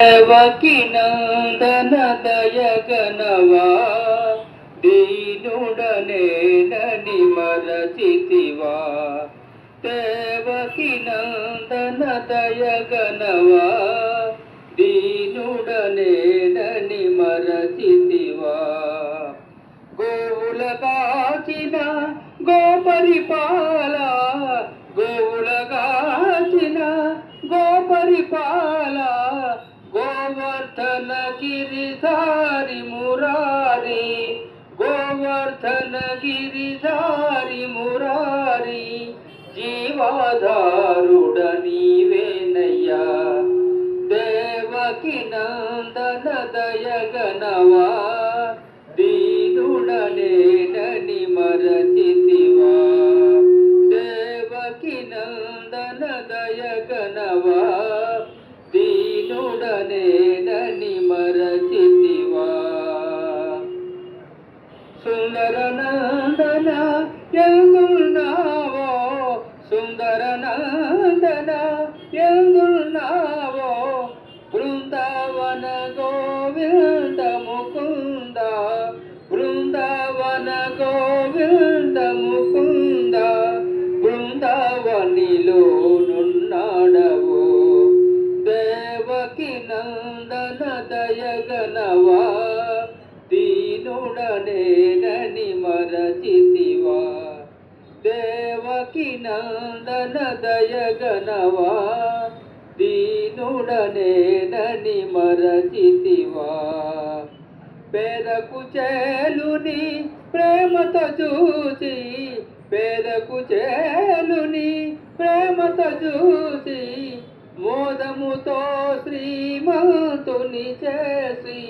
దేవకి నందన దయగనవా దీనుడనేనని మరచితివా? దేవకి నందన దయగనవా దీనుడనేనని మరచితివా? గోవుల కాచిన గోపరిపాల గోవుల కాచిన గోపరిపాల గిరిధారి మురారి గోవర్ధన గిరిధారి మురారి జీవాధారుడ నీవేనయ్యా దేవకి నందన దయగనవా దీనుడనే సుందర నందన ఎందున్నావో? సుందర నందన ఎందున్నావో? బృందావన గోవింద ముకుంద బృందావన గోవింద ముకుంద బృందావనిలో నున్నాడవు. దేవకి నందన దయగనవా దీనుడనే మరచితివా దేవకి నందన దయగనవా? దీనుడనేనని మరచితివా? పేదకు చేలుని ప్రేమతో చూసి పేదకు చేలుని ప్రేమతో చూసి మోదముతో శ్రీమంతుని చేసి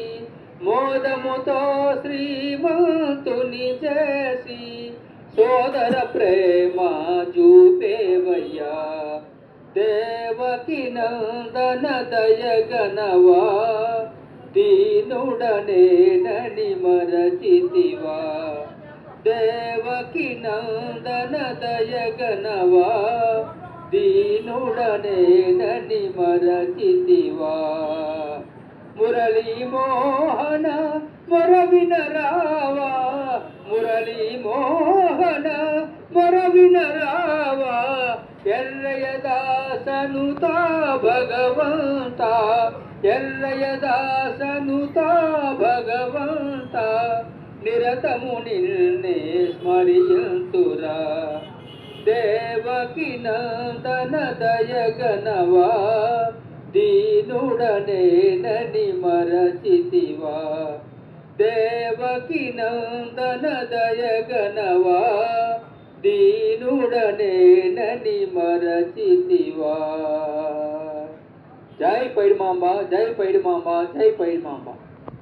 మోదముతో శ్రీమంతుని చేసి సోదర ప్రేమ చూపేవయ్యా. దేవకి నందన దయగనవా దీనుడనేనని మరచితివా. దేవకి నందన దయగనవా దీనుడనేనని మరచితివా. ಮುರಳಿ ಮೋಹನ ಮರವಿನ ರಾವ, ಮುರಳಿ ಮೋಹನ ಮರವಿನ ರಾವ ಎಲ್ಲಯ ದಾಸನು ಭಗವಂತ ಎಲ್ಲಯ ದಾಸನು ಭಗವಂತ ನಿರತಮು ನಿನ್ನೆ ಸ್ಮರಿಯಂತುರ ದೇವಕಿ ನಂದನ ದಯಗನವ, ದೀನುಡನೆ ನನಿ మరచితివా దేవకి నందన దయగనవా? దీనుడనేనని మరచితివా? జై పైడి మాంబ జై పైడి మాంబ జై పైడి మాంబ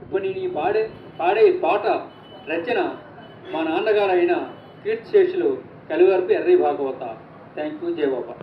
ఇప్పుడు నేను ఈ పాడే పాడే పాట రచన మా నాన్నగారైన కీర్తిశేషులు కలివరపు ఎర్రి భాగవత. Thank you జయబాబా.